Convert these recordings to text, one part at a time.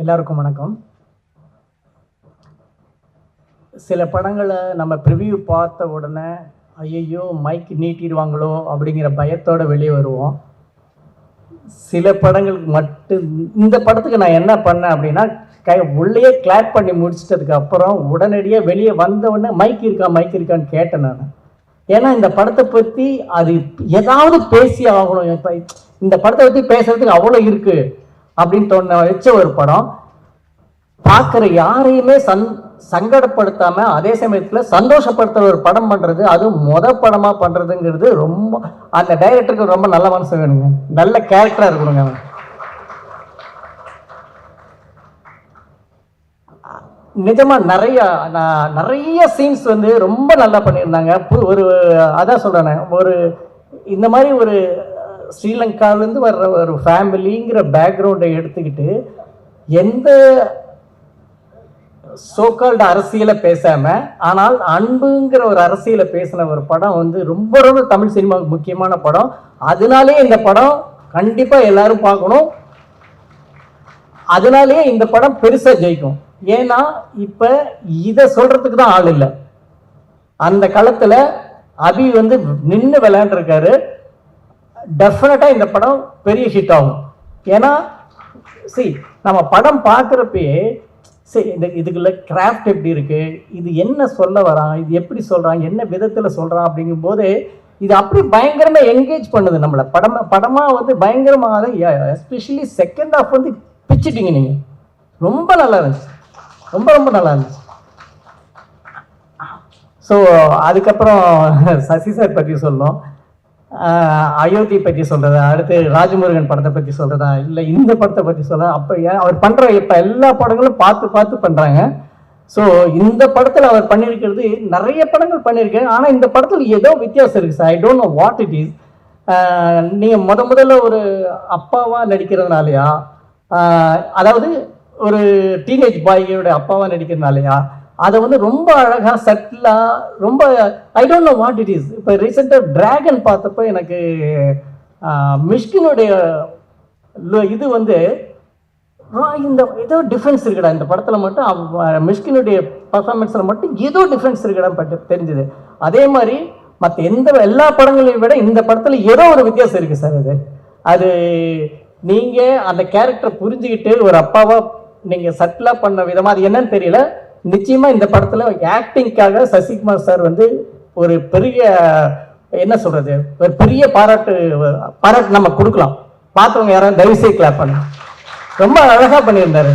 எல்லாருக்கும் வணக்கம். சில படங்களை நம்ம ப்ரிவியூ பார்த்த உடனே ஐயையோ மைக் நீட்டிடுவாங்களோ அப்படிங்கிற பயத்தோட வெளியே வருவோம். சில படங்களுக்கு மட்டும் இந்த படத்துக்கு நான் என்ன பண்ணேன் அப்படின்னா கை உள்ளே கிளாப் பண்ணி முடிச்சிட்டதுக்கு அப்புறம் உடனடியாக வெளியே வந்த உடனே மைக் இருக்கா மைக் இருக்கான்னு கேட்டேன் நான். ஏன்னா இந்த படத்தை பற்றி அது ஏதாவது பேசி ஆகணும். இப்போ இந்த படத்தை பற்றி பேசுறதுக்கு அவ்வளோ இருக்குது அப்படின்னு தோண வச்ச ஒரு படம். பார்க்குற யாரையுமே சந் சங்கடப்படுத்தாம அதே சமயத்துல சந்தோஷப்படுத்துற ஒரு படம் பண்றது அது முத படமா பண்றதுங்கிறது ரொம்ப அந்த டைரக்டருக்கு ரொம்ப நல்ல மனசு வேணுங்க. நல்ல கேரக்டரா இருக்கணுங்க அவன். நிஜமா நிறைய நான் நிறைய சீன்ஸ் வந்து ரொம்ப நல்லா பண்ணியிருந்தாங்க. பு- ஒரு அதான் சொல்றேனே ஒரு இந்த மாதிரி ஒரு ஸ்ரீலங்காவிலேருந்து வர்ற ஒரு ஃபேமிலிங்கிற பேக்ரவுண்டை எடுத்துக்கிட்டு எந்த சோக்கால்டு அரசியலை பேசாமல் ஆனால் அன்புங்கிற ஒரு அரசியலை பேசின ஒரு படம் வந்து ரொம்ப ரொம்ப தமிழ் சினிமாவுக்கு முக்கியமான படம். அதனாலே இந்த படம் கண்டிப்பாக எல்லாரும் பார்க்கணும். அதனாலேயே இந்த படம் பெருசாக ஜெயிக்கும். ஏன்னா இப்போ இதை சொல்கிறதுக்கு தான் ஆள் இல்லை. அந்த காலத்தில் அபி வந்து நின்று விளையாண்டுருக்காரு. டெஃபினட்டாக இந்த படம் பெரிய ஹிட் ஆகும். ஏன்னா சரி நம்ம படம் பார்க்குறப்பயே சரி இந்த இதுக்குள்ள கிராஃப்ட் எப்படி இருக்குது இது என்ன சொல்ல வரான் இது எப்படி சொல்கிறான் என்ன விதத்தில் சொல்கிறான் அப்படிங்கும்போது இது அப்படி பயங்கரமாக என்கேஜ் பண்ணுது நம்மளை. படம் படமாக வந்து பயங்கரமாக எஸ்பெஷலி செகண்ட் ஹாஃப் வந்து பிச்சிட்டீங்க நீங்கள் ரொம்ப நல்லா இருந்துச்சு. ரொம்ப ரொம்ப நல்லா இருந்துச்சு. ஸோ அதுக்கப்புறம் சசி சார் பற்றி சொல்லணும். அயோத்தி பற்றி சொல்கிறதா அடுத்து ராஜமுருகன் படத்தை பற்றி சொல்கிறதா இல்லை இந்த படத்தை பற்றி சொல்கிறதா அப்போ ஏன் அவர் பண்ணுற இப்போ எல்லா படங்களும் பார்த்து பார்த்து பண்ணுறாங்க ஸோ இந்த படத்தில் அவர் பண்ணியிருக்கிறது நிறைய படங்கள் பண்ணியிருக்கேன் ஆனால் இந்த படத்தில் ஏதோ வித்தியாசம் இருக்குது sir. I don't know what it is நீங்கள் முத முதல்ல ஒரு அப்பாவாக நடிக்கிறதுனாலயா? அதாவது ஒரு டீனேஜ் பாயோட அப்பாவாக நடிக்கிறதுனாலயா? அதை வந்து ரொம்ப அழகாக சட்டிலாக ரொம்ப I don't know what it is இப்போ ரீசெண்டாக ட்ராகன் பார்த்தப்போ எனக்கு மிஷ்கினுடைய இது வந்து இந்த ஏதோ டிஃப்ரென்ஸ் இருக்குடா. இந்த படத்தில் மட்டும் மிஷ்கினுடைய பர்ஃபார்மன்ஸில் மட்டும் ஏதோ டிஃப்ரென்ஸ் இருக்குடா பட்டு தெரிஞ்சுது. அதே மாதிரி மற்ற எந்த எல்லா படங்களையும் விட இந்த படத்தில் ஏதோ ஒரு வித்தியாசம் இருக்குது சார் அது அது நீங்கள் அந்த கேரக்டரை புரிஞ்சுக்கிட்டு ஒரு அப்பாவாக நீங்கள் சட்டிலாக பண்ண விதமாக அது என்னன்னு தெரியல. நிச்சயமாக இந்த படத்தில் ஆக்டிங்க்காக சசிகுமார் சார் வந்து ஒரு பெரிய என்ன சொல்கிறது ஒரு பெரிய பாராட்டு பாராட்டு நம்ம கொடுக்கலாம். பார்த்தவங்க யாராவது தயவுசெய்து கிளாப் பண்ணலாம் ரொம்ப அழகா பண்ணியிருந்தாரு.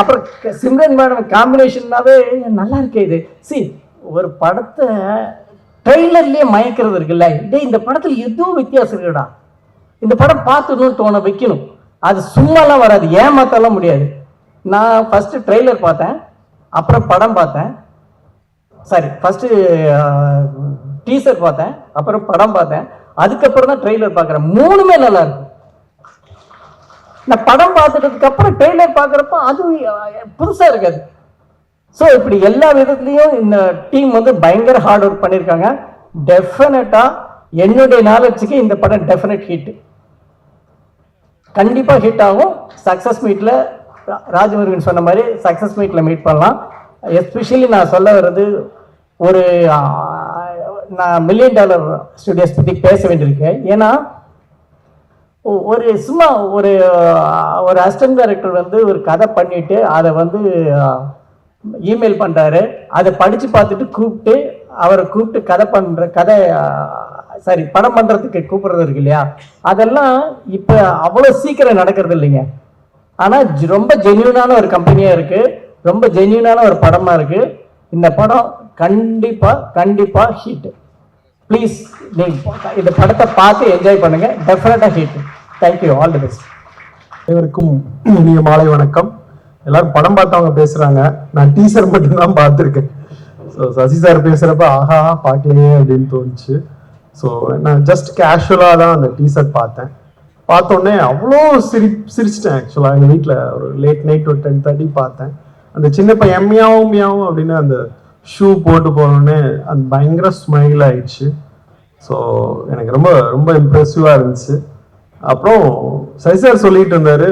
அப்புறம் சிம்ரன் மேடம் காம்பினேஷன்னாவே நல்லா இருக்கே இது. சி ஒரு படத்தை ட்ரெய்லர்லேயே மயக்கிறது இருக்குல்ல? டேய் இந்த படத்தில் எதுவும் வித்தியாசம் இருக்குடா இந்த படம் பார்த்துடணும்னு தோண வைக்கணும். அது சும்மாலாம் வராது. ஏமாத்தலாம் முடியாது. நான் ஃபஸ்ட்டு ட்ரெய்லர் பார்த்தேன் அப்புறம் படம் பார்த்தேன். சாரி ஃபஸ்ட்டு டீசர் பார்த்தேன் அப்புறம் படம் பார்த்தேன். அதுக்கப்புறம் தான் ட்ரெய்லர் பார்க்குறேன். மூணுமே நல்லா இருக்கு. நான் படம் பார்த்துட்டதுக்கு அப்புறம் ட்ரெய்லர் பார்க்குறப்ப அது புதுசாக இருக்காது ஸோ இப்படி எல்லா விதத்துலையும் இந்த டீம் வந்து பயங்கர ஹார்ட் ஒர்க் பண்ணியிருக்காங்க டெஃபினட்டாக என்னுடைய நாலேஜுக்கு இந்த படம் டெஃபினட் ஹிட் கண்டிப்பாக ஹிட் ஆகும். சக்ஸஸ் மீட்டில் ராஜமுருகன் சொன்ன மாதிரி சக்ஸஸ் மீட்டில் மீட் பண்ணலாம். எஸ்பெஷலி நான் சொல்ல வர்றது ஒரு நான் மில்லியன் டாலர் ஸ்டுடியோஸ் பற்றி பேச வேண்டியிருக்கேன். ஏன்னா ஒ- ஒரு சும்மா ஒரு ஒரு அசிஸ்டன்ட் டைரக்டர் வந்து ஒரு கதை பண்ணிவிட்டு அதை வந்து இமெயில் பண்ணுறாரு அதை படித்து பார்த்துட்டு கூப்பிட்டு அவரை கூப்பிட்டு கதை பண்ணுற கதை சாரி படம் பண்ணுறதுக்கு கூப்பிட்றது இருக்கு இல்லையா? அதெல்லாம் இப்போ அவ்வளோ சீக்கிரம் நடக்கிறது இல்லைங்க. ஆனால் ரொம்ப ஜென்யூனான ஒரு கம்பெனியாக இருக்குது ரொம்ப ஜென்யூனான ஒரு படமாக இருக்குது இந்த படம் கண்டிப்பாக கண்டிப்பாக ஹீட்டு ப்ளீஸ் நீங்கள் இந்த படத்தை பார்த்து என்ஜாய் பண்ணுங்கள் டெஃபினட்டாக hit thank you all the best அனைவருக்கும் இனிய மாலை வணக்கம். எல்லாரும் படம் பார்த்தவங்க பேசுகிறாங்க நான் டீசர் மட்டும்தான் பார்த்துருக்கேன். ஸோ சசி சார் பேசுகிறப்ப ஆஹா பார்க்கலையே அப்படின்னு தோணுச்சு. ஸோ நான் ஜஸ்ட் கேஷுவலாக தான் அந்த டீசர் பார்த்தேன். பார்த்தோன்னே அவ்வளோ சிரி சிரிச்சிட்டேன் ஆக்சுவலாக எங்கள் வீட்டில் ஒரு லேட் நைட் ஒரு டென் தேர்ட்டி பார்த்தேன். அந்த சின்ன பையன் மியாவும் மியாவும் அப்படின்னு அந்த ஷூ போட்டு போனோடனே அந்த பயங்கர ஸ்மைல் ஆயிடுச்சு. ஸோ எனக்கு ரொம்ப ரொம்ப இம்ப்ரெசிவாக இருந்துச்சு. அப்புறம் சசி சார் சொல்லிட்டு இருந்தார்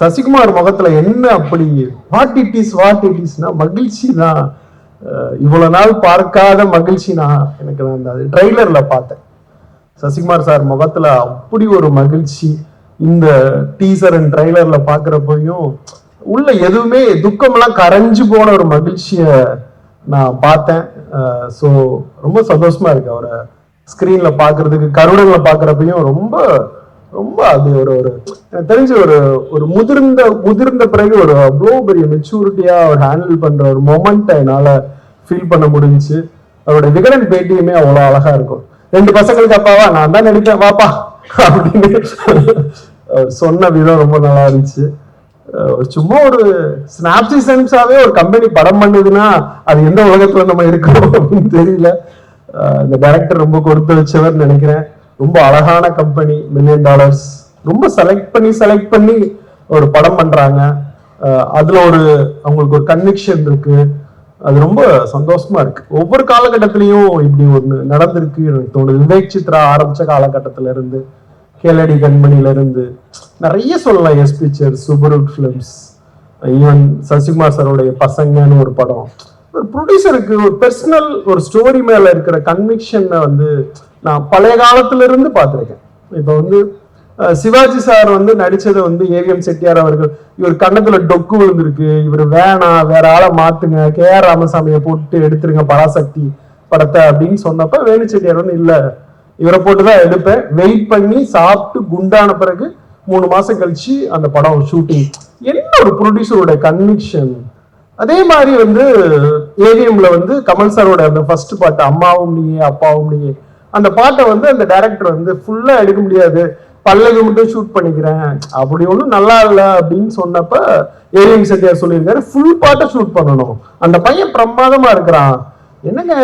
சசிகுமார் முகத்தில் என்ன அப்படி? What it is what it இஸ்னா மகிழ்ச்சி தான் இவ்வளோ நாள் பார்க்காத மகிழ்ச்சி நான் எனக்கு நான் அந்த ட்ரெய்லரில் பார்த்தேன். சசிகுமார் சார் முகத்துல அப்படி ஒரு மகிழ்ச்சி. இந்த டீசர் அண்ட் ட்ரைலர்ல பாக்குறப்பையும் உள்ள எதுவுமே துக்கமெல்லாம் கரைஞ்சு போன ஒரு மகிழ்ச்சிய நான் பார்த்தேன். ஸோ ரொம்ப சந்தோஷமா இருக்கு அவரை ஸ்கிரீன்ல பாக்குறதுக்கு கருடங்களை பாக்குறப்பையும் ரொம்ப ரொம்ப அது ஒரு ஒரு எனக்கு தெரிஞ்ச ஒரு ஒரு முதிர்ந்த முதிர்ந்த பிறகு ஒரு அவ்வளோ பெரிய மெச்சூரிட்டியா அவர் ஹேண்டில் பண்ற ஒரு மொமெண்ட்டை என்னால ஃபீல் பண்ண முடிஞ்சுச்சு. அவரோட விகடன் பேட்டியுமே அவ்வளோ அழகா இருக்கும். ரெண்டு பசங்களுக்கு அப்பாவா நான் தான் நினைக்கிறேன் வாப்பா அப்படின்னு. சொன்ன விதம் ரொம்ப நல்லா இருந்துச்சு. சும்மா ஒரு ஸ்னாப்சி சென்ஸாவே ஒரு கம்பெனி படம் பண்ணுதுன்னா அது எந்த உலகத்துல நம்ம இருக்கோம் அப்படின்னு தெரியல. இந்த டைரக்டர் ரொம்ப கொடுத்து வச்சவர் நினைக்கிறேன். ரொம்ப அழகான கம்பெனி மில்லியன் டாலர்ஸ் ரொம்ப செலக்ட் பண்ணி செலக்ட் பண்ணி ஒரு படம் பண்றாங்க. அதுல ஒரு அவங்களுக்கு ஒரு கன்விக்ஷன் இருக்கு. அது ரொம்ப சந்தோஷமா இருக்கு. ஒவ்வொரு காலகட்டத்திலையும் இப்படி ஒண்ணு நடந்திருக்கு எனக்கு தோணுது. விவேக் சித்ரா ஆரம்பிச்ச காலகட்டத்துல இருந்து கேலடி கண்மணில இருந்து நிறைய சொல்லலாம். எஸ் பிக்சர் சுபருட் ஃபிலிம்ஸ் ஈவன் சசிகுமார் சாரோடைய பசங்கன்னு ஒரு படம். ஒரு ப்ரொடியூசருக்கு ஒரு பர்சனல் ஒரு ஸ்டோரி மேல இருக்கிற கன்விக்ஷனை வந்து நான் பழைய காலத்துல இருந்து பார்த்துருக்கேன். இப்போ வந்து சிவாஜி சார் வந்து நடிச்சது வந்து ஏவிஎம் செட்டியார் அவர்கள் இவர் கண்ணத்துல டொக்கு விழுந்திருக்கு. இவர் வேணாம் வேற ஆளை மாத்துங்க. கே ஆர் ராமசாமியை போட்டு எடுத்துருங்க பராசக்தி படத்தை அப்படின்னு சொன்னப்ப வேணு செட்டியார் வந்து இல்ல இவரை போட்டு தான் எடுப்பேன். வெயிட் பண்ணி சாப்பிட்டு குண்டான பிறகு மூணு மாசம் கழிச்சு அந்த படம் ஷூட்டிங். என்ன ஒரு ப்ரொடியூசரோட கன்விக்ஷன் அதே மாதிரி வந்து ஏவிஎம்ல வந்து கமல் சாரோட அந்த ஃபர்ஸ்ட் பாட்டு அம்மாவும் நீயே அப்பாவும் நீயே அந்த பாட்டை வந்து அந்த டைரக்டர் வந்து ஃபுல்லா எடுக்க முடியாது. பல்லவி மட்டும் ஷூட் பண்ணிக்கிறேன். அப்படி ஒன்றும் நல்லா இல்லை அப்படின்னு சொன்னப்ப ஏவிஎம் செட்டியார் சொல்லியிருக்காரு. ஃபுல் பாட்டை ஷூட் பண்ணணும். அந்த பையன் பிரமாதமா இருக்கிறான். என்னங்க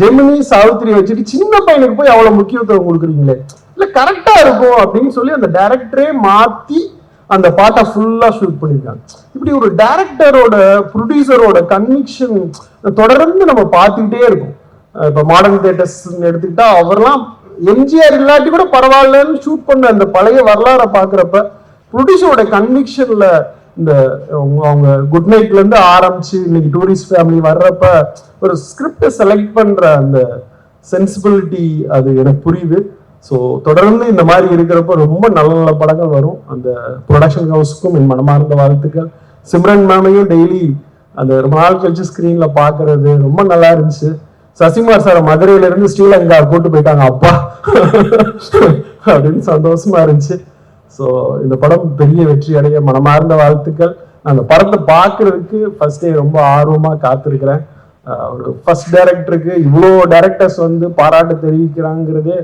ஜெமினி சாவித்திரி வச்சுட்டு சின்ன பையனுக்கு போய் அவ்வளவு முக்கியத்துவம் கொடுக்குறீங்களே? இல்ல கரெக்டா இருக்கும் அப்படின்னு சொல்லி அந்த டைரக்டரே மாத்தி அந்த பாட்டை ஃபுல்லா ஷூட் பண்ணியிருக்காங்க. இப்படி ஒரு டைரக்டரோட ப்ரொடியூசரோட கன்விக்ஷன் தொடர்ந்து நம்ம பார்த்துக்கிட்டே இருக்கும். இப்போ இப்ப மாடர்ன் தேட்டர்ஸ் எடுத்துக்கிட்டா அவர்லாம் எம்ஜிஆர் இல்லாட்டி கூட பரவாயில்லன்னு ஷூட் பண்ண அந்த பழைய வரலாறை பார்க்குறப்ப ப்ரொடியூசரோட கன்விக்ஷனில் இந்த அவங்க அவங்க குட் நைட்லேருந்து ஆரம்பிச்சு இன்னைக்கு டூரிஸ்ட் ஃபேமிலி வர்றப்ப ஒரு ஸ்கிரிப்டை செலக்ட் பண்ணுற அந்த சென்சிபிலிட்டி அது எனக்கு புரியுது. ஸோ தொடர்ந்து இந்த மாதிரி இருக்கிறப்ப ரொம்ப நல்ல நல்ல படங்கள் வரும். அந்த ப்ரொடக்ஷன் ஹவுஸுக்கும் என் மனமார்ந்த வாழ்த்துக்கள். சிம்ரன் மேமையும் டெய்லி அந்த ரொம்ப நாள் கழிச்சு ஸ்க்ரீனில் பார்க்கறது ரொம்ப நல்லா இருந்துச்சு. சசிகுமார் சார் மதுரையிலேருந்து ஸ்ரீலங்கா கூட்டு போயிட்டாங்க. அப்பா அப்படின்னு சந்தோஷமா இருந்துச்சு. ஸோ இந்த படம் பெரிய வெற்றி அடைய மனமார்ந்த வாழ்த்துக்கள். நான் அந்த படத்தை பார்க்கறதுக்கு ஃபர்ஸ்டே ரொம்ப ஆர்வமாக காத்திருக்கிறேன். ஒரு ஃபர்ஸ்ட் டைரக்டருக்கு இவ்வளோ டைரக்டர்ஸ் வந்து பாராட்டு தெரிவிக்கிறாங்கிறதே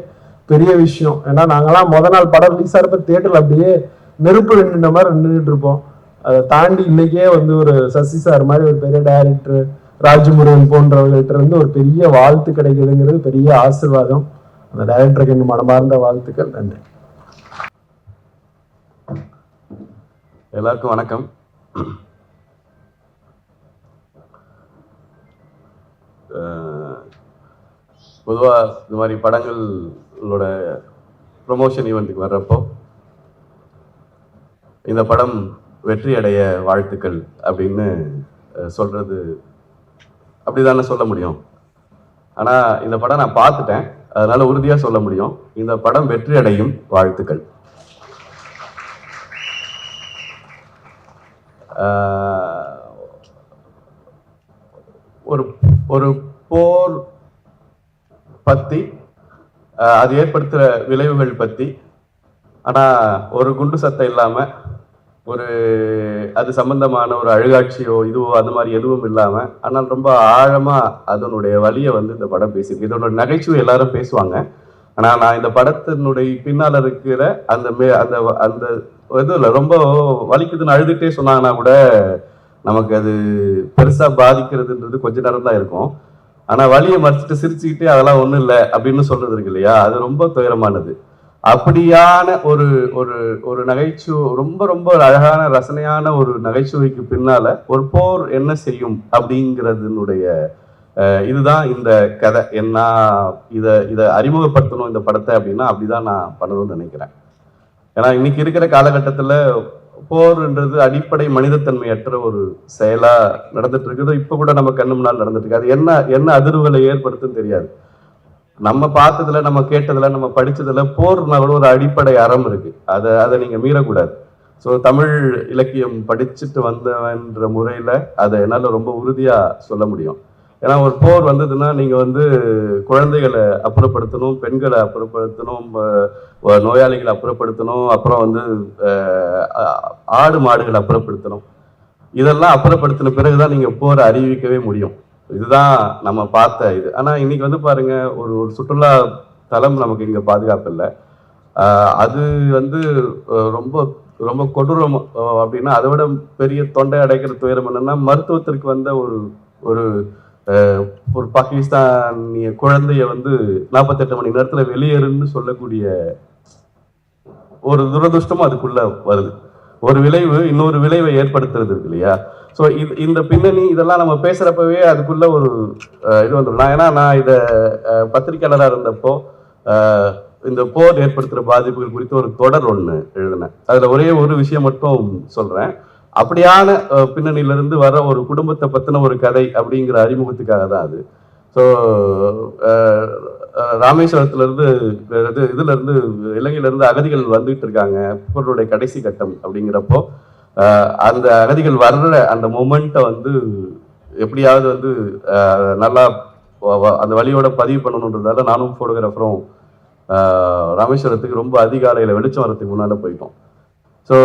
பெரிய விஷயம். ஏன்னா நாங்கெல்லாம் முத நாள் படம் ரிலீஸ் ஆகிறப்ப தேட்டரில் அப்படியே நெருப்பு நின்ற மாதிரி நின்றுட்டு இருப்போம். அதை தாண்டி இன்னைக்கே வந்து ஒரு சசி சார் மாதிரி ஒரு பெரிய டைரக்டர் ராஜமுருகன் போன்றவர்கள்ட்ட இருந்து ஒரு பெரிய வாழ்த்து கிடைக்குதுங்கிறது பெரிய ஆசீர்வாதம். அந்த டைரக்டருக்கு என் மனமார்ந்த வாழ்த்துக்கள் நன்றி. எல்லாருக்கும் வணக்கம். பொதுவாக இந்த மாதிரி படங்களோட ப்ரொமோஷன் ஈவெண்ட்டுக்கு வர்றப்போ இந்த படம் வெற்றி அடைய வாழ்த்துக்கள் அப்படின்னு சொல்கிறது சொல்றது அப்படிதானே சொல்ல முடியும். ஆனால் இந்த படம் நான் பார்த்துட்டேன். அதனால உறுதியாக சொல்ல முடியும். இந்த படம் வெற்றி அடையும் வாழ்த்துக்கள் ஒரு ஒரு போர் பத்தி அது ஏற்படுத்துகிற விளைவுகள் பத்தி. ஆனா ஒரு குண்டு சத்தம் இல்லாமல் ஒரு அது சம்பந்தமான ஒரு அழுகாட்சியோ இதுவோ அந்த மாதிரி எதுவும் இல்லாமல் ஆனால் ரொம்ப ஆழமாக அதனுடைய வழியை வந்து இந்த படம் பேசியிருக்கு. இதோட நகைச்சுவை எல்லாரும் பேசுவாங்க. ஆனால் நான் இந்த படத்தினுடைய பின்னால் இருக்கிற அந்த மே- அந்த அந்த அந்த இல்லை ரொம்ப வலிக்குதுன்னு அழுதுகிட்டே சொன்னாங்கன்னா கூட நமக்கு அது பெருசாக பாதிக்கிறதுன்றது கொஞ்ச நேரம் தான் இருக்கும். ஆனால் வலியை மறைச்சிட்டு சிரிச்சுக்கிட்டே அதெல்லாம் ஒன்றும் இல்லை அப்படின்னு சொல்கிறது இருக்கு இல்லையா? அது ரொம்ப துயரமானது. அப்படியான ஒரு ஒரு ஒரு நகைச்சுவை ரொம்ப ரொம்ப ஒரு அழகான ரசனையான ஒரு நகைச்சுவைக்கு பின்னால ஒரு போர் என்ன செய்யும் அப்படிங்கிறதுனுடைய இதுதான் இந்த கதை. என்ன இதை இதை அறிமுகப்படுத்தணும் இந்த படத்தை அப்படின்னா அப்படிதான் நான் பண்ணணும்னு நினைக்கிறேன். ஏன்னா இன்னைக்கு இருக்கிற காலகட்டத்தில் போர்ன்றது அடிப்படை மனிதத்தன்மையற்ற ஒரு செயலா நடந்துட்டு இருக்குது. இப்போ கூட நம்ம கண்ணு முன்னால் நடந்துட்டு இருக்கு. அது என்ன என்ன அதிர்வுகளை ஏற்படுத்துன்னு தெரியாது. நம்ம பார்த்ததுல நம்ம கேட்டதுல நம்ம படிச்சதுல போர்னா கூட ஒரு அடிப்படை அறம் இருக்கு. அதை அதை நீங்க மீறக்கூடாது. ஸோ தமிழ் இலக்கியம் படிச்சுட்டு வந்தவன்ற முறையில அதை என்னால ரொம்ப உறுதியா சொல்ல முடியும். ஏன்னா ஒரு போர் வந்ததுன்னா நீங்க வந்து குழந்தைகளை அப்புறப்படுத்தணும் பெண்களை அப்புறப்படுத்தணும் நோயாளிகளை அப்புறப்படுத்தணும் அப்புறம் வந்து ஆடு மாடுகளை அப்புறப்படுத்தணும். இதெல்லாம் அப்புறப்படுத்தின பிறகுதான் நீங்க போரை அறிவிக்கவே முடியும். இதுதான் நம்ம பார்த்த இது. ஆனால் இன்னைக்கு வந்து பாருங்க ஒரு ஒரு சுற்றுலா தலம் நமக்கு இங்கே பாதுகாப்பு இல்லை. அது வந்து ரொம்ப ரொம்ப கொடூரம் அப்படின்னா அதை விட பெரிய தொண்டை அடைக்கிற துயரம் என்னன்னா மருத்துவத்திற்கு வந்த ஒரு ஒரு ஒரு பாகிஸ்தானிய குழந்தைய வந்து நாற்பத்தெட்டு மணி நேரத்தில் வெளியேறுன்னு சொல்லக்கூடிய ஒரு துரதிருஷ்டமும் அதுக்குள்ள வருது. ஒரு விளைவு இன்னொரு விளைவை ஏற்படுத்துறது இருக்கு இல்லையா? ஸோ இது இந்த பின்னணி இதெல்லாம் நம்ம பேசுகிறப்பவே அதுக்குள்ள ஒரு இது வந்துடும் நான் ஏன்னா நான் இதை பத்திரிக்கையாளராக இருந்தப்போ இந்த போர் ஏற்படுத்துகிற பாதிப்புகள் குறித்து ஒரு தொடர் ஒன்று எழுதினேன். அதில் ஒரே ஒரு விஷயம் மட்டும் சொல்கிறேன் அப்படியான பின்னணியிலிருந்து வர ஒரு குடும்பத்தை பற்றின ஒரு கதை அப்படிங்கிற அறிமுகத்துக்காக தான் அது. ஸோ ராமேஸ்வரத்துலேருந்து இது இதுலேருந்து இலங்கையிலேருந்து இருந்து அகதிகள் வந்துகிட்டு இருக்காங்க. போருடைய கடைசி கட்டம் அப்படிங்கிறப்போ அந்த அகதிகள் வர்ற அந்த மூமெண்ட்டை வந்து எப்படியாவது வந்து நல்லா அந்த வழியோட பதிவு பண்ணணுன்றதால நானும் ஃபோட்டோகிராஃபரும் ராமேஸ்வரத்துக்கு ரொம்ப அதிகாலையில் வெளிச்சம் வரத்துக்கு முன்னால் போயிட்டோம். ஸோ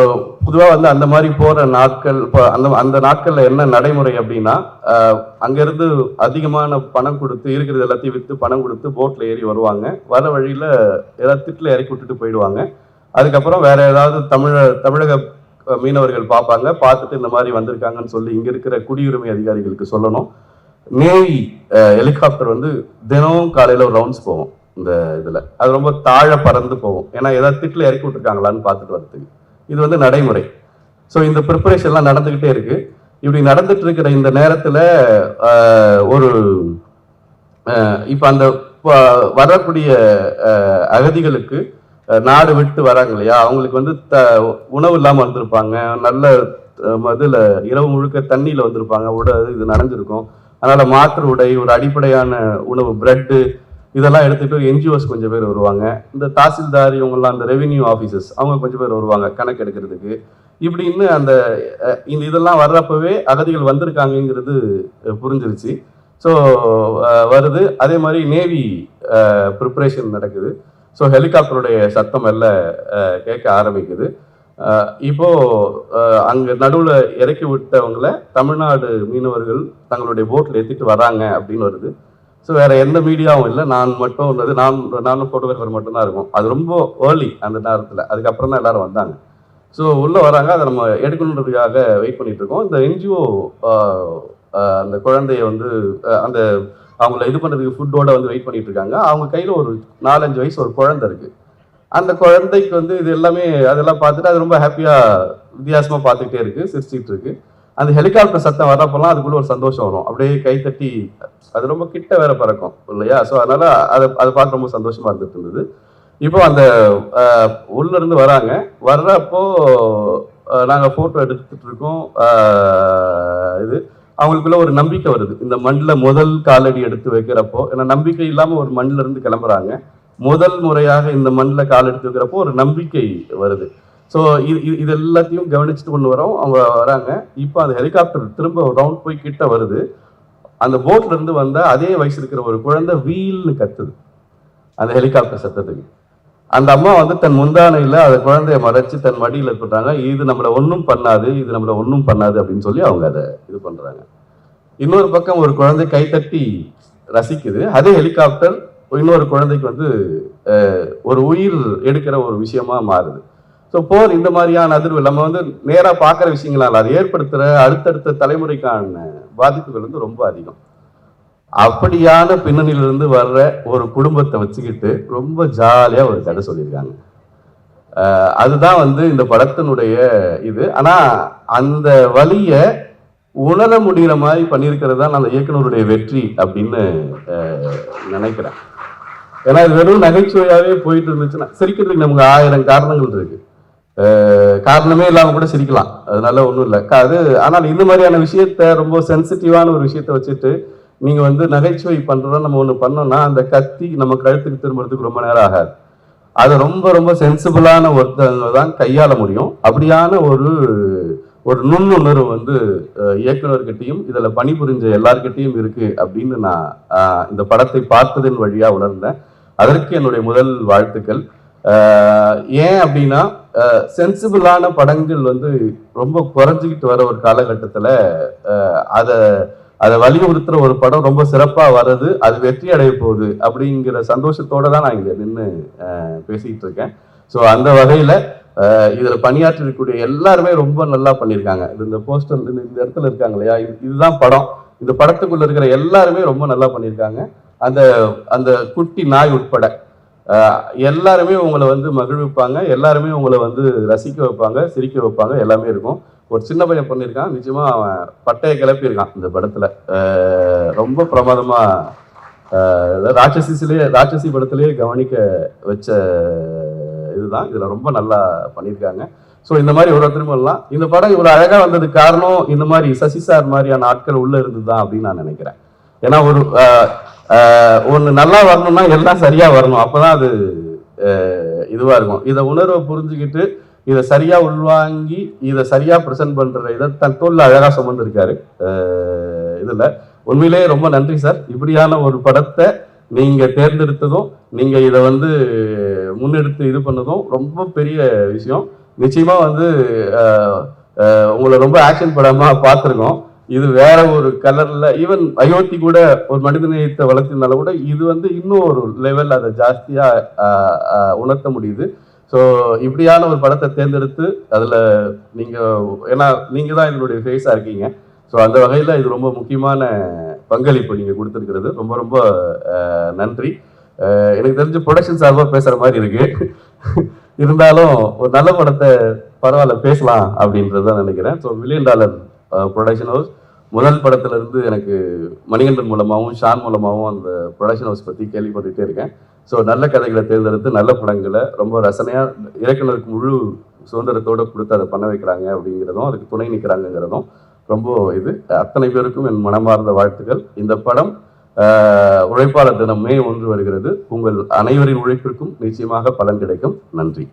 பொதுவாக வந்து அந்த மாதிரி போகிற நாட்கள் இப்போ அந்த அந்த நாட்களில் என்ன நடைமுறை அப்படின்னா அங்கேருந்து அதிகமான பணம் கொடுத்து இருக்கிறது எல்லாத்தையும் விற்று பணம் கொடுத்து போட்டில் ஏறி வருவாங்க. வர வழியில் ஏதாவது திட்டில் இறக்கி விட்டுட்டு போயிடுவாங்க. அதுக்கப்புறம் வேற ஏதாவது தமிழ தமிழக மீனவர்கள் பார்ப்பாங்க. பார்த்துட்டு இந்த மாதிரி வந்திருக்காங்கன்னு சொல்லி இங்கே இருக்கிற குடியுரிமை அதிகாரிகளுக்கு சொல்லணும். நேவி ஹெலிகாப்டர் வந்து தினமும் காலையில் ஒரு ரவுண்ட்ஸ் போவோம் இந்த இதில். அது ரொம்ப தாழ பறந்து போவோம் ஏன்னா ஏதாவது திட்டில் இறக்கி விட்டுருக்காங்களான்னு பார்த்துட்டு வரதுக்கு இது வந்து நடைமுறை. ஸோ இந்த ப்ரிப்பரேஷன்லாம் நடந்துக்கிட்டே இருக்குது இப்படி நடந்துட்டு இருக்கிற இந்த நேரத்தில் ஒரு இப்போ அந்த ப- வரக்கூடிய அகதிகளுக்கு நாடு விட்டு வராங்க இல்லையா? அவங்களுக்கு வந்து த உணவு இல்லாமல் வந்திருப்பாங்க. நல்ல இதில் இரவு முழுக்க தண்ணியில் வந்திருப்பாங்க. உட இது நனைஞ்சிருக்கும். அதனால் மாற்று உடை ஒரு அடிப்படையான உணவு பிரெட்டு இதெல்லாம் எடுத்துகிட்டு என்ஜிஓஸ் கொஞ்சம் பேர் வருவாங்க. இந்த தாசில்தார் இவங்கெல்லாம் அந்த ரெவென்யூ ஆஃபீஸர்ஸ் அவங்க கொஞ்சம் பேர் வருவாங்க கணக்கு எடுக்கிறதுக்கு. இப்படின்னு அந்த இந்த இதெல்லாம் வர்றப்பவே அகதிகள் வந்திருக்காங்கங்கிறது புரிஞ்சிருச்சு. ஸோ வருது. அதே மாதிரி நேவி ப்ரிப்ரேஷன் நடக்குது. ஸோ ஹெலிகாப்டருடைய சத்தம் எல்லாம் கேட்க ஆரம்பிக்குது. இப்போ அஹ், அங்க இறக்கி விட்டவங்கள தமிழ்நாடு மீனவர்கள் தங்களுடைய போட்டில் ஏற்றிட்டு வராங்க அப்படின்னு வருது. ஸோ வேற எந்த மீடியாவும் இல்லை. நான் மட்டும் உள்ளது நான் நானும் ஃபோட்டோகிராஃபர் மட்டும்தான் இருக்கும். அது ரொம்ப ஏர்லி அந்த நேரத்தில். அதுக்கப்புறம் தான் எல்லாரும் வந்தாங்க. ஸோ உள்ளே வராங்க. அதை நம்ம எடுக்கணுன்றதுக்காக வெயிட் பண்ணிட்டு இருக்கோம். இந்த என்ஜிஓ அந்த குழந்தைய வந்து அந்த அவங்கள இது பண்ணுறதுக்கு ஃபுட்டோட வந்து வெயிட் பண்ணிட்டு இருக்காங்க அவங்க கையில் ஒரு நாலஞ்சு வயசு ஒரு குழந்தை இருக்கு. அந்த குழந்தைக்கு வந்து இது எல்லாமே அதெல்லாம் பார்த்துட்டு அது ரொம்ப ஹாப்பியாக வித்தியாசமாக பார்த்துக்கிட்டே இருக்கு சிரிச்சிட்டு இருக்கு. அந்த ஹெலிகாப்டர் சத்தம் வரப்பெல்லாம் அதுக்குள்ள ஒரு சந்தோஷம் வரும். அப்படியே கை தட்டி அது ரொம்ப கிட்ட வேற பறக்கும் இல்லையா? ஸோ அதனால அதை அதை பார்க்க ரொம்ப சந்தோஷமா இருந்துட்டு இருந்தது. இப்போ அந்த உள்ளேருந்து வராங்க. வர்றப்போ நாங்கள் ஃபோட்டோ எடுத்துகிட்டு எடுத்துட்டு இருக்கோம். இது அவங்களுக்குள்ள ஒரு நம்பிக்கை வருது. இந்த மண்ணில் முதல் காலடி எடுத்து வைக்கிறப்போ ஏன்னா நம்பிக்கை இல்லாமல் ஒரு மண்ணில இருந்து கிளம்புறாங்க. முதல் முறையாக இந்த மண்ணில் கால் எடுத்து வைக்கிறப்போ ஒரு நம்பிக்கை வருது. ஸோ இது இது- இது எல்லாத்தையும் கவனிச்சுட்டு கொண்டு வரோம். அவங்க வராங்க. இப்போ அந்த ஹெலிகாப்டர் திரும்ப ரவுண்ட் போய் கிட்ட வருது. அந்த போட்ல இருந்து வந்த அதே வயசு இருக்கிற ஒரு குழந்தை வீல்னு கத்துது. அந்த ஹெலிகாப்டர் சத்தத்துக்கு. அந்த அம்மா வந்து தன் முந்தானையில் அந்த குழந்தைய மறைச்சு தன் மடியில் இருக்கிறாங்க இது நம்மளை ஒன்றும் பண்ணாது இது நம்மளை ஒன்றும் பண்ணாது அப்படின்னு சொல்லி அவங்க அதை இது பண்ணுறாங்க இன்னொரு பக்கம் ஒரு குழந்தை கைத்தட்டி ரசிக்குது. அதே ஹெலிகாப்டர் இன்னொரு குழந்தைக்கு வந்து ஒரு உயிர் எடுக்கிற ஒரு விஷயமா மாறுது. ஸோ போர் இந்த மாதிரியான அதிர்வு நம்ம வந்து நேராக பார்க்குற விஷயங்களால் அது ஏற்படுத்துகிற அடுத்தடுத்த தலைமுறைக்கான பாதிப்புகள் வந்து ரொம்ப அதிகம். அப்படியான பின்னணியிலிருந்து வர்ற ஒரு குடும்பத்தை வச்சுக்கிட்டு ரொம்ப ஜாலியாக ஒரு கதை சொல்லியிருக்காங்க. அதுதான் வந்து இந்த படத்தினுடைய இது. ஆனால் அந்த வழியை உணர முடிகிற மாதிரி பண்ணியிருக்கிறது தான் அந்த இயக்குனருடைய வெற்றி அப்படின்னு நினைக்கிறேன். ஏன்னா இது வெறும் நகைச்சுவையாகவே போயிட்டு இருந்துச்சுன்னா சிரிக்கிறதுக்கு நமக்கு ஆயிரம் காரணங்கள் இருக்கு. காரணமே இல்லாமல் கூட சிரிக்கலாம். அதனால ஒன்றும் இல்லை. அது ஆனால் இந்த மாதிரியான விஷயத்த ரொம்ப சென்சிட்டிவான ஒரு விஷயத்த வச்சுட்டு நீங்கள் வந்து நகைச்சுவை பண்ணுறதா நம்ம ஒன்று பண்ணோம்னா அந்த கத்தி நம்ம கழுத்துக்கு திரும்புறதுக்கு ரொம்ப நேரம் ஆகாது. அது ரொம்ப ரொம்ப சென்சிபிளான ஒருத்தவங்க தான் கையாள முடியும். அப்படியான ஒரு ஒரு நுண்ணுணர்வு வந்து இயக்குநர்கிட்டையும் இதில் பணிபுரிஞ்ச எல்லார்கிட்டையும் இருக்குது அப்படின்னு நான் இந்த படத்தை பார்த்ததன் வழியாக உணர்ந்தேன். அதற்கு என்னுடைய முதல் வாழ்த்துக்கள். ஏன் அப்படின்னா சென்சிபிளான படங்கள் வந்து ரொம்ப குறைஞ்சிக்கிட்டு வர ஒரு காலகட்டத்தில் அதை அதை வலியுறுத்துற ஒரு படம் ரொம்ப சிறப்பா வர்றது அது வெற்றி அடைய போகுது அப்படிங்கிற சந்தோஷத்தோட தான் நான் இங்க நின்று பேசிக்கிட்டு இருக்கேன். ஸோ அந்த வகையில இதில் இதுல பணியாற்றிருக்கக்கூடிய எல்லாருமே ரொம்ப நல்லா பண்ணியிருக்காங்க. இது இந்த போஸ்டர் இந்த இந்த இடத்துல இருக்காங்க இல்லையா? இது- இதுதான் படம். இந்த படத்துக்குள்ள இருக்கிற எல்லாருமே ரொம்ப நல்லா பண்ணியிருக்காங்க. அந்த அந்த குட்டி நாய் உட்பட எல்லாருமே உங்களை வந்து மகிழ்விப்பாங்க. எல்லாருமே உங்களை வந்து ரசிக்க வைப்பாங்க சிரிக்க வைப்பாங்க. எல்லாமே இருக்கும். ஒரு சின்ன பையன் பண்ணியிருக்கான் நிச்சயமாக அவன் பட்டையை கிளப்பியிருக்கான் இந்த படத்தில். ரொம்ப பிரமாதமாக ராட்சசிலேயே ராட்சசி படத்திலேயே கவனிக்க வச்ச இதுதான். இதில் ரொம்ப நல்லா பண்ணியிருக்காங்க. ஸோ இந்த மாதிரி ஒரு திரும்பலாம் எல்லாம் இந்த படம் இவ்வளோ அழகாக வந்ததுக்கு காரணம் இந்த மாதிரி சசி சார் மாதிரியான ஆட்கள் உள்ளே இருந்தது தான் அப்படின்னு நான் நினைக்கிறேன். ஏன்னா ஒரு ஒன்று நல்லா வரணும்னா எல்லாம் சரியாக வரணும். அப்போ தான் அது இதுவாக இருக்கும். இதை உணர்வை புரிஞ்சுக்கிட்டு இதை சரியா உள்வாங்கி இதை சரியா ப்ரெசென்ட் பண்ற இதை தன் தோல்ல அழகா சுமந்திருக்காரு. இதுல. உண்மையிலேயே ரொம்ப நன்றி சார் இப்படியான ஒரு படத்தை நீங்க தேர்ந்தெடுத்ததும் நீங்க இதை வந்து முன்னெடுத்து இது பண்ணதும் ரொம்ப பெரிய விஷயம். நிச்சயமா வந்து உங்களை ரொம்ப ஆக்ஷன் படமா பார்த்துருக்கோம். இது வேற ஒரு கலர்ல ஈவன் அயோத்தி கூட ஒரு மனிதநேயத்தை வளர்த்திருந்தாலும் கூட இது வந்து இன்னும் ஒரு லெவல் அதை ஜாஸ்தியா உணர்த்த முடியுது. ஸோ இப்படியான ஒரு படத்தை தேர்ந்தெடுத்து அதில் நீங்கள் ஏன்னா நீங்கள் தான் என்னுடைய ஃபேஸாக இருக்கீங்க. ஸோ அந்த வகையில் இது ரொம்ப முக்கியமான பங்களிப்பு நீங்கள் கொடுத்துருக்கிறது. ரொம்ப ரொம்ப நன்றி. எனக்கு தெரிஞ்சு ப்ரொடக்ஷன் சார்பாக பேசுகிற மாதிரி இருக்கு. இருந்தாலும் ஒரு நல்ல படத்தை பரவாயில்ல பேசலாம் அப்படின்றது தான் நினைக்கிறேன். So million dollar production house முதல் படத்துலேருந்து எனக்கு மணிகண்டன் மூலமாகவும் ஷான் மூலமாகவும் அந்த ப்ரொடக்ஷன் ஹவுஸ் பற்றி கேள்விப்பட்டுகிட்டே இருக்கேன். ஸோ நல்ல கதைகளை தேர்ந்தெடுத்து நல்ல படங்களை ரொம்ப ரசனையாக இயக்குனருக்கு முழு சுதந்திரத்தோடு கொடுத்து அதை பண்ண வைக்கிறாங்க அப்படிங்கிறதும் அதுக்கு துணை நிற்கிறாங்கங்கிறதும் ரொம்ப இது. அத்தனை பேருக்கும் என் மனமார்ந்த வாழ்த்துக்கள். இந்த படம் உழைப்பாளர் தினம் மே ஒன்று வருகிறது. உங்கள் அனைவரின் உழைப்பிற்கும் நிச்சயமாக பலன் கிடைக்கும். நன்றி.